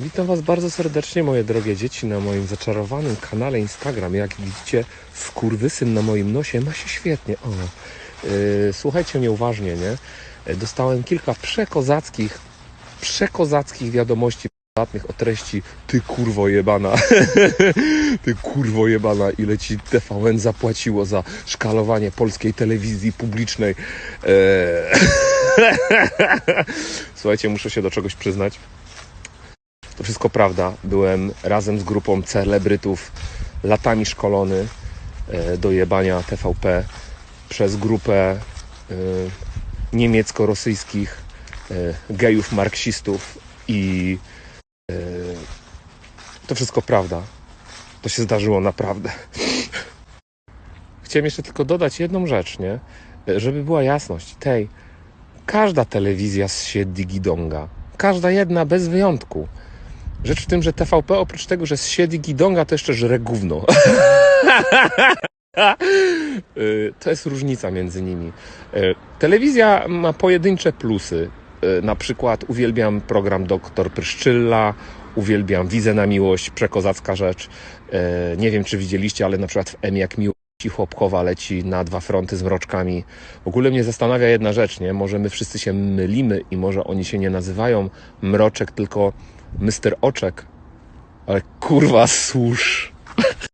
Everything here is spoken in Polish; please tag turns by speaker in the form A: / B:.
A: Witam Was bardzo serdecznie, moje drogie dzieci, na moim zaczarowanym kanale Instagram. Jak widzicie, skurwysyn na moim nosie ma się świetnie. O, yy, słuchajcie mnie uważnie, nie? Yy, Dostałem kilka przekozackich, przekozackich wiadomości prywatnych o treści Ty kurwo jebana, ty kurwo jebana, ile Ci TVN zapłaciło za szkalowanie polskiej telewizji publicznej. Eee... Słuchajcie, muszę się do czegoś przyznać. To wszystko prawda. Byłem razem z grupą celebrytów latami szkolony e, do jebania TVP przez grupę e, niemiecko-rosyjskich e, gejów marksistów i to wszystko prawda. To się zdarzyło naprawdę. Chciałem jeszcze tylko dodać jedną rzecz, nie? Żeby była jasność. Tej, każda telewizja zsie digidonga. Każda jedna bez wyjątku. Rzecz w tym, że TVP oprócz tego, że zsiedzi gidonga, to jeszcze żre gówno. Y, to jest różnica między nimi. Y, Telewizja ma pojedyncze plusy. Y, Na przykład uwielbiam program Doktor Pryszczylla, uwielbiam Wizę na miłość, przekozacka rzecz. Nie wiem, czy widzieliście, ale na przykład w M jak miłość Chłopkowa leci na dwa fronty z mroczkami. W ogóle mnie zastanawia jedna rzecz, nie? Może my wszyscy się mylimy i może oni się nie nazywają Mroczek, tylko Mr. Oczek. Ale kurwa, służ.